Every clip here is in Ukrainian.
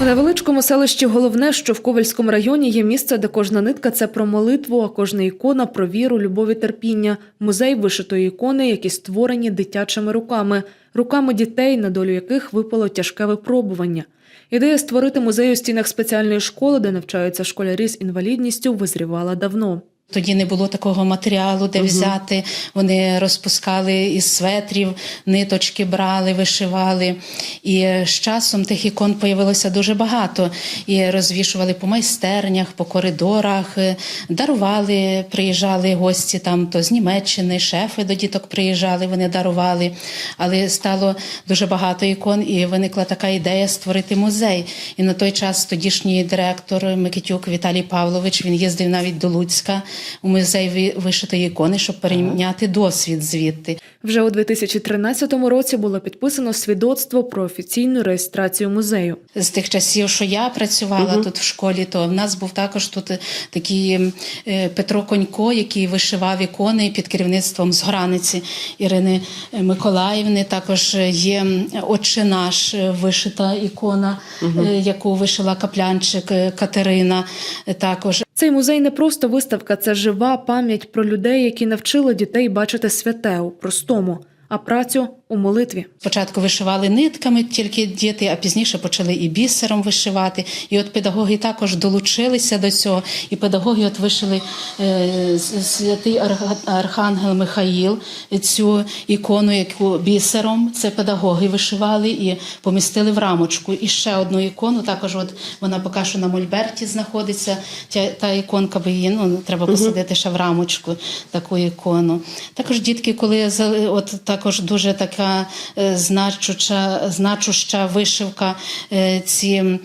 У невеличкому селищі головне, що в Ковальському районі є місце, де кожна нитка це про молитву, а кожна ікона про віру, любов і терпіння. Музей вишитої ікони, які створені дитячими руками, руками дітей, на долю яких випало тяжке випробування. Ідея створити музей у стінах спеціальної школи, де навчаються школярі з інвалідністю, визрівала давно. Тоді не було такого матеріалу, де взяти. Вони розпускали із светрів, ниточки брали, вишивали. І з часом тих ікон появилося дуже багато. І розвішували по майстернях, по коридорах, е, дарували, приїжджали гості там то з Німеччини, шефи до діток приїжджали, вони дарували. Але стало дуже багато ікон, і виникла така ідея створити музей. І на той час тодішній директор Микитюк Віталій Павлович він їздив навіть до Луцька у музей ви- вишитої ікони, щоб перейняти досвід звідти. Вже у 2013 році було підписано свідоцтво про офіційну реєстрацію музею. З тих часів, що я працювала тут в школі, то в нас був також тут такий е, Петро Конько, який вишивав ікони під керівництвом з границі Ірини Миколаївни. Також є Отче наш е, вишита ікона, е, яку вишила каплянчик е, Катерина. Е, Також Цей музей не просто виставка, це жива пам'ять про людей, які навчили дітей бачити святе у простому, а працю у молитві. Спочатку вишивали нитками тільки діти, а пізніше почали і бісером вишивати. І от педагоги також долучилися до цього. І педагоги от вишили е, святий Архангел Михаїл, цю ікону, яку бісером це педагоги вишивали і помістили в рамочку. І ще одну ікону, також от вона поки що на Мольберті знаходиться. Та, та іконка, бо її ну, треба посадити ще в рамочку таку ікону. Також дітки, коли за- от також дуже така е, значуща, значуща вишивка, е, ці.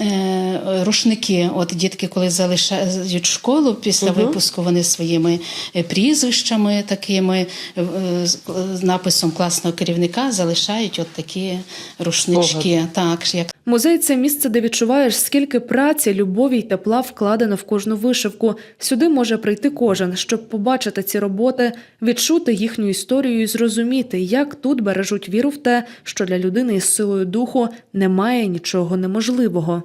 е, Рушники, от дітки, коли залишають школу після випуску, вони своїми прізвищами, такими написом класного керівника залишають от такі рушнички. Так, як Музей це місце, де відчуваєш, скільки праці, любові й тепла вкладено в кожну вишивку. Сюди може прийти кожен, щоб побачити ці роботи, відчути їхню історію і зрозуміти, як тут бережуть віру в те, що для людини із силою духу немає нічого неможливого.